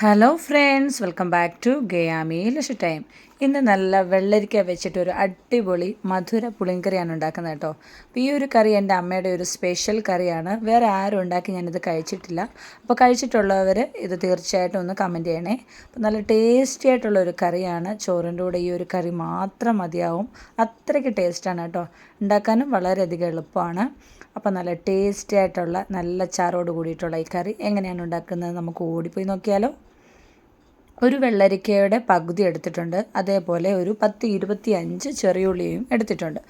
Hello friends welcome back to ഗയാമി ലക്ഷ time ഇന്ന് നല്ല വെള്ളരിക്ക വെച്ചിട്ട് ഒരു അടിപൊളി മധുര പുളിങ്കറിയാണ് ഉണ്ടാക്കുന്നത് കേട്ടോ. അപ്പോൾ ഈ ഒരു കറി എന്റെ അമ്മയുടെ ഒരു സ്പെഷ്യൽ കറിയാണ്. വേറെ ആരും ഉണ്ടാക്കി ഞാനിത് കഴിച്ചിട്ടില്ല. അപ്പോൾ കഴിച്ചിട്ടുള്ളവർ ഇത് തീർച്ചയായിട്ടും ഒന്ന് കമന്റ് ചെയ്യണേ. അപ്പോൾ നല്ല ടേസ്റ്റി ആയിട്ടുള്ള ഒരു കറിയാണ്. ചോറിന്റെ കൂടെ ഈ ഒരു കറി മാത്രം മതിയാവും. അത്രയ്ക്ക് ടേസ്റ്റാണ് കേട്ടോ. ഉണ്ടാക്കാനും വളരെയധികം എളുപ്പമാണ്. അപ്പോൾ നല്ല ടേസ്റ്റി ആയിട്ടുള്ള നല്ല ചാറോട് കൂടിയിട്ടുള്ള ഈ കറി എങ്ങനെയാണ് ഉണ്ടാക്കുന്നത് നമുക്ക് ഓടിപ്പോയി നോക്കിയാലോ. ഒരു വെള്ളരിക്കയുടെ പകുതി എടുത്തിട്ടുണ്ട്. അതേപോലെ ഒരു പത്ത് ഇരുപത്തി അഞ്ച് ചെറിയുള്ളിയും എടുത്തിട്ടുണ്ട്.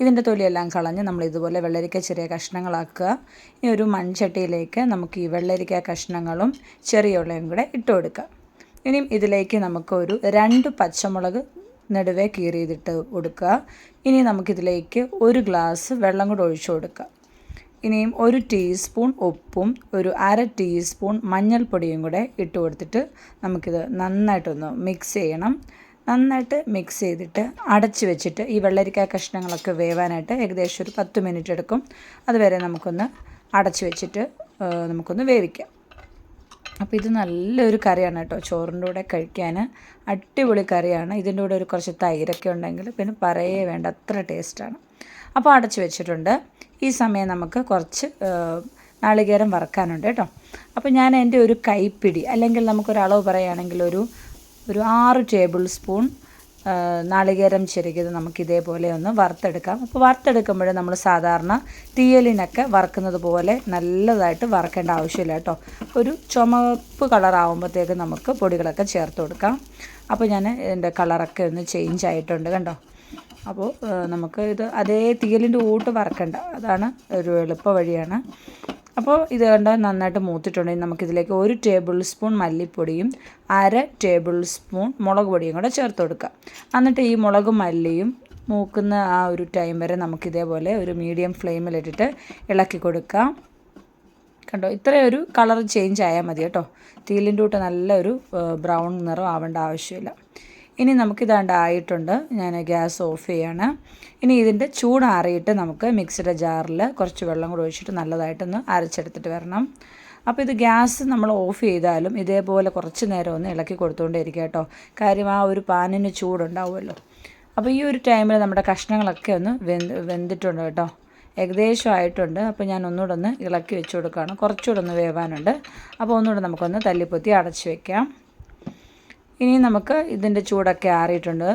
ഇതിന്റെ തൊലിയെല്ലാം കളഞ്ഞ് നമ്മൾ ഇതുപോലെ വെള്ളരിക്ക ചെറിയ കഷ്ണങ്ങളാക്കുക. ഇനി ഒരു മൺചട്ടിയിലേക്ക് നമുക്ക് ഈ വെള്ളരിക്ക കഷ്ണങ്ങളും ചെറിയ ഉള്ളിയും കൂടെ ഇട്ട് കൊടുക്കുക ഇനിയും ഇതിലേക്ക് നമുക്ക് ഒരു രണ്ട് പച്ചമുളക് നടുവേ കീറിയതിട്ട് കൊടുക്കുക. ഇനി നമുക്കിതിലേക്ക് ഒരു ഗ്ലാസ് വെള്ളം കൂടെ ഒഴിച്ചു കൊടുക്കുക ഇനിയും ഒരു ടീസ്പൂൺ ഉപ്പും ഒരു അര ടീസ്പൂൺ മഞ്ഞൾപ്പൊടിയും കൂടെ ഇട്ട് കൊടുത്തിട്ട് നമുക്കിത് നന്നായിട്ടൊന്ന് മിക്സ് ചെയ്യണം. നന്നായിട്ട് മിക്സ് ചെയ്തിട്ട് അടച്ചു വെച്ചിട്ട് ഈ വെള്ളരിക്ക കഷ്ണങ്ങളൊക്കെ വേവാനായിട്ട് ഏകദേശം ഒരു പത്ത് മിനിറ്റ് എടുക്കും. അതുവരെ നമുക്കൊന്ന് അടച്ചു വെച്ചിട്ട് നമുക്കൊന്ന് വേവിക്കാം. അപ്പോൾ ഇത് നല്ലൊരു കറിയാണ് കേട്ടോ ചോറിന്റെ കൂടെ കഴിക്കാൻ അടിപൊളി കറിയാണ്. ഇതിന്റെ കൂടെ ഒരു കുറച്ച് തൈരൊക്കെ ഉണ്ടെങ്കിൽ പിന്നെ പറയേ വേണ്ട അത്ര ടേസ്റ്റാണ് അപ്പോൾ അടച്ച് വെച്ചിട്ടുണ്ട്. ഈ സമയം നമുക്ക് കുറച്ച് നാളികേരം വറക്കാനുണ്ട് കേട്ടോ. അപ്പോൾ ഞാൻ എന്റെ ഒരു കൈപ്പിടി അല്ലെങ്കിൽ നമുക്കൊരളവ് പറയുകയാണെങ്കിൽ ഒരു ഒരു ആറ് ടേബിൾ സ്പൂൺ നാളികേരം ചിരകിയത് നമുക്ക് ഇതേപോലെ ഒന്ന് വറുത്തെടുക്കാം. അപ്പോൾ വറുത്തെടുക്കുമ്പോൾ നമ്മൾ സാധാരണ തീയലിനൊക്കെ വറുക്കുന്നത് പോലെ നല്ലതായിട്ട് വറക്കേണ്ട ആവശ്യമില്ല കേട്ടോ. ഒരു ചുമപ്പ് കളറാകുമ്പോഴത്തേക്ക് നമുക്ക് പൊടികളൊക്കെ ചേർത്ത് കൊടുക്കാം. അപ്പോൾ ഞാൻ എന്റെ കളറൊക്കെ ഒന്ന് ചേഞ്ച് ആയിട്ടുണ്ട് കണ്ടോ. അപ്പോൾ നമുക്ക് ഇത് അതേ തീയലിന്റെ കൂട്ട് വറക്കണ്ട. അതാണ് ഒരു എളുപ്പ വഴിയാണ്. അപ്പോൾ ഇത് കണ്ട നന്നായിട്ട് മൂത്തിട്ടുണ്ടെങ്കിൽ നമുക്കിതിലേക്ക് ഒരു ടേബിൾ സ്പൂൺ മല്ലിപ്പൊടിയും അര ടേബിൾ സ്പൂൺ മുളക് പൊടിയും കൂടെ ചേർത്ത് കൊടുക്കുക എന്നിട്ട് ഈ മുളകും മല്ലിയും മൂക്കുന്ന ആ ഒരു ടൈം വരെ നമുക്കിതേപോലെ ഒരു മീഡിയം ഫ്ലെയിമിലിട്ടിട്ട് ഇളക്കി കൊടുക്കാം. കണ്ടോ ഇത്രയൊരു കളർ ചേഞ്ച് ആയാൽ മതി കേട്ടോ. തീലിന്റെ കൂട്ട് നല്ലൊരു ബ്രൗൺ നിറം ആവേണ്ട ആവശ്യമില്ല. ഇനി നമുക്കിതാണ്ട് ആയിട്ടുണ്ട്. ഞാൻ ഗ്യാസ് ഓഫ് ചെയ്യാണ്. ഇനി ഇതിന്റെ ചൂടാറിയിട്ട് നമുക്ക് മിക്സിയുടെ ജാറിൽ കുറച്ച് വെള്ളം കൂടെ ഒഴിച്ചിട്ട് നല്ലതായിട്ടൊന്ന് അരച്ചെടുത്തിട്ട് വരണം. അപ്പോൾ ഇത് ഗ്യാസ് നമ്മൾ ഓഫ് ചെയ്താലും ഇതേപോലെ കുറച്ച് നേരം ഒന്ന് ഇളക്കി കൊടുത്തുകൊണ്ടേയിരിക്കുക കേട്ടോ. കാര്യം ആ ഒരു പാനിന് ചൂടുണ്ടാവുമല്ലോ. അപ്പോൾ ഈ ഒരു ടൈമിൽ നമ്മുടെ കഷ്ണങ്ങളൊക്കെ ഒന്ന് വെന്ത് വെന്തിട്ടുണ്ട് കേട്ടോ. ഏകദേശം ആയിട്ടുണ്ട്. അപ്പോൾ ഞാൻ ഒന്നുകൂടെ ഒന്ന് ഇളക്കി വെച്ച് കൊടുക്കുകയാണ്. കുറച്ചുകൂടെ ഒന്ന് വേവാനുണ്ട്. അപ്പോൾ ഒന്നുകൂടെ നമുക്കൊന്ന് തല്ലിപ്പൊത്തി അടച്ച് വെക്കാം. ഇനി നമുക്ക് ഇതിന്റെ ചൂടൊക്കെ ആറിയിട്ടുണ്ട്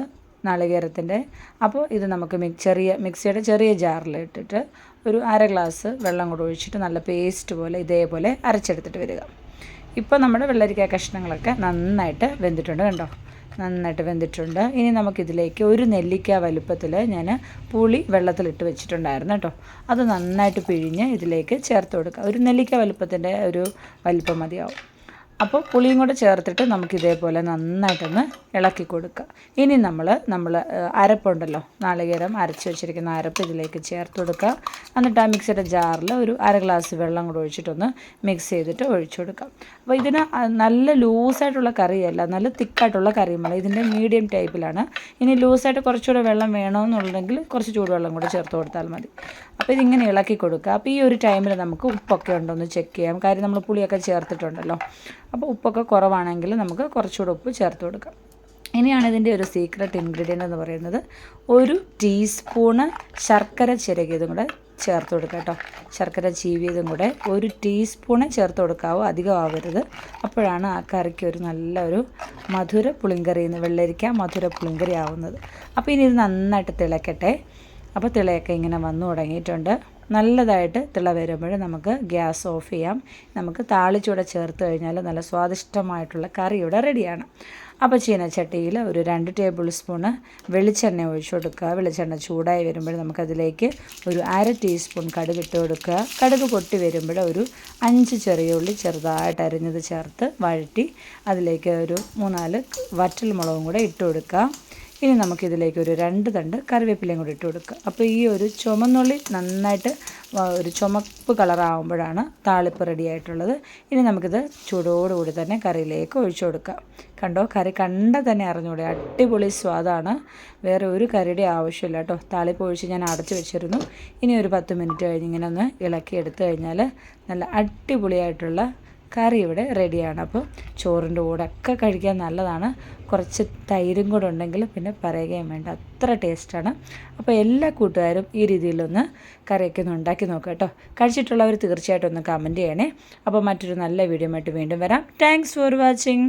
നാളികേരത്തിന്റെ അപ്പോൾ ഇത് നമുക്ക് മിക് ചെറിയ മിക്സിയുടെ ചെറിയ ജാറിൽ ഇട്ടിട്ട് ഒരു അര ഗ്ലാസ് വെള്ളം കൂടെ ഒഴിച്ചിട്ട് നല്ല പേസ്റ്റ് പോലെ ഇതേപോലെ അരച്ചെടുത്തിട്ട് വരിക. ഇപ്പോൾ നമ്മുടെ വെള്ളരിക്ക കഷ്ണങ്ങളൊക്കെ നന്നായിട്ട് വെന്തിട്ടുണ്ട് കണ്ടോ? നന്നായിട്ട് വെന്തിട്ടുണ്ട്. ഇനി നമുക്കിതിലേക്ക് ഒരു നെല്ലിക്ക വലുപ്പത്തിൽ ഞാൻ പുളി വെള്ളത്തിലിട്ട് വെച്ചിട്ടുണ്ടായിരുന്നു കേട്ടോ. അത് നന്നായിട്ട് പിഴിഞ്ഞ് ഇതിലേക്ക് ചേർത്ത് കൊടുക്കുക. ഒരു നെല്ലിക്ക വലുപ്പത്തിന്റെ ഒരു വലിപ്പം മതിയാവും. അപ്പോൾ പുളിയും കൂടെ ചേർത്തിട്ട് നമുക്ക് ഇതേപോലെ നന്നായിട്ടൊന്ന് ഇളക്കി കൊടുക്കുക ഇനി നമ്മൾ നമ്മൾ അരപ്പുണ്ടല്ലോ. നാളികേരം അരച്ച് വെച്ചിരിക്കുന്ന അരപ്പ് ഇതിലേക്ക് ചേർത്ത് കൊടുക്കുക എന്നിട്ട് ആ മിക്സിയുടെ ജാറിൽ ഒരു അര ഗ്ലാസ് വെള്ളം കൂടെ ഒഴിച്ചിട്ടൊന്ന് മിക്സ് ചെയ്തിട്ട് ഒഴിച്ചു കൊടുക്കാം. അപ്പോൾ ഇതിന് നല്ല ലൂസായിട്ടുള്ള കറിയല്ല നല്ല തിക്കായിട്ടുള്ള കറിയുമാണ്. ഇതിന്റെ മീഡിയം ടൈപ്പിലാണ്. ഇനി ലൂസായിട്ട് കുറച്ചുകൂടെ വെള്ളം വേണമെന്നുണ്ടെങ്കിൽ കുറച്ച് ചൂടുവെള്ളം കൂടെ ചേർത്ത് കൊടുത്താൽ മതി. അപ്പോൾ ഇതിങ്ങനെ ഇളക്കി കൊടുക്കുക അപ്പോൾ ഈ ഒരു ടൈമിൽ നമുക്ക് ഉപ്പൊക്കെ ഉണ്ടോ എന്ന് ചെക്ക് ചെയ്യാം. കാര്യം നമ്മൾ പുളിയൊക്കെ ചേർത്തിട്ടുണ്ടല്ലോ. അപ്പോൾ ഉപ്പൊക്കെ കുറവാണെങ്കിൽ നമുക്ക് കുറച്ചുകൂടെ ഉപ്പ് ചേർത്ത് കൊടുക്കാം. ഇനിയാണ് ഇതിന്റെ ഒരു സീക്രട്ട് ഇൻഗ്രീഡിയന്റ് എന്ന് പറയുന്നത് ഒരു ടീസ്പൂണ് ശർക്കര ചിരകിയതും കൂടെ ചേർത്ത് കൊടുക്കുക കേട്ടോ. ശർക്കര ചീവിയതും കൂടെ ഒരു ടീസ്പൂണ് ചേർത്ത് കൊടുക്കാവോ അധികം ആവരുത്. അപ്പോഴാണ് ആ കറിക്ക് ഒരു നല്ലൊരു മധുര പുളിങ്കറി എന്ന് വെള്ളരിക്ക മധുര പുളിങ്കറി ആവുന്നത്. അപ്പോൾ ഇനി ഇത് നന്നായിട്ട് തിളക്കട്ടെ. അപ്പോൾ തിളയൊക്കെ ഇങ്ങനെ വന്നു തുടങ്ങിയിട്ടുണ്ട്. നല്ലതായിട്ട് തിള വരുമ്പോൾ നമുക്ക് ഗ്യാസ് ഓഫ് ചെയ്യാം. നമുക്ക് താളിച്ചൂടെ ചേർത്ത് കഴിഞ്ഞാൽ നല്ല സ്വാദിഷ്ടമായിട്ടുള്ള കറി ഇവിടെ റെഡിയാണ്. അപ്പോൾ ചീനച്ചട്ടിയിൽ ഒരു രണ്ട് ടേബിൾ സ്പൂണ് വെളിച്ചെണ്ണ ഒഴിച്ചു കൊടുക്കുക. വെളിച്ചെണ്ണ ചൂടായി വരുമ്പോൾ നമുക്കതിലേക്ക് ഒരു അര ടീസ്പൂൺ കടുക് ഇട്ട് കൊടുക്കുക. കടുക് പൊട്ടി വരുമ്പോൾ ഒരു അഞ്ച് ചെറിയ ഉള്ളി ചെറുതായിട്ട് അരിഞ്ഞത് ചേർത്ത് വഴറ്റി അതിലേക്ക് ഒരു മൂന്നാൽ വറ്റൽ മുളകും കൂടെ ഇട്ട് കൊടുക്കുക. ഇനി നമുക്കിതിലേക്ക് ഒരു രണ്ട് തണ്ട് കറിവേപ്പിലയും കൂടി ഇട്ട് കൊടുക്കുക. അപ്പോൾ ഈ ഒരു ചുമന്നുള്ളി നന്നായിട്ട് ഒരു ചുമപ്പ് കളറാകുമ്പോഴാണ് താളിപ്പ് റെഡി ആയിട്ടുള്ളത്. ഇനി നമുക്കിത് ചൂടോടുകൂടി തന്നെ കറിയിലേക്ക് ഒഴിച്ചു കൊടുക്കാം. കണ്ടോ കറി കണ്ട തന്നെ അറിഞ്ഞൂടെ. അടിപൊളി സ്വാദാണ്. വേറെ ഒരു കറിയുടെ ആവശ്യമില്ല കേട്ടോ. താളിപ്പ് ഒഴിച്ച് ഞാൻ അടച്ചു വെച്ചിരുന്നു. ഇനി ഒരു പത്ത് മിനിറ്റ് കഴിഞ്ഞ് ഇങ്ങനെ ഒന്ന് ഇളക്കി എടുത്തു കഴിഞ്ഞാൽ നല്ല അടിപൊളിയായിട്ടുള്ള കറി ഇവിടെ റെഡിയാണ് അപ്പോൾ ചോറിന്റെ കൂടെ ഒക്കെ കഴിക്കാൻ നല്ലതാണ്. കുറച്ച് തൈരും കൂടെ ഉണ്ടെങ്കിൽ പിന്നെ പറയുകയും വേണ്ട. അത്ര ടേസ്റ്റാണ് അപ്പോൾ എല്ലാ കൂട്ടുകാരും ഈ രീതിയിലൊന്ന് കറിയൊക്കെ ഒന്ന് ഉണ്ടാക്കി നോക്കുക കേട്ടോ. കഴിച്ചിട്ടുള്ളവർ തീർച്ചയായിട്ടും ഒന്ന് കമന്റ് ചെയ്യണേ. അപ്പോൾ മറ്റൊരു നല്ല വീഡിയോ വീണ്ടും വരാം. Thanks for watching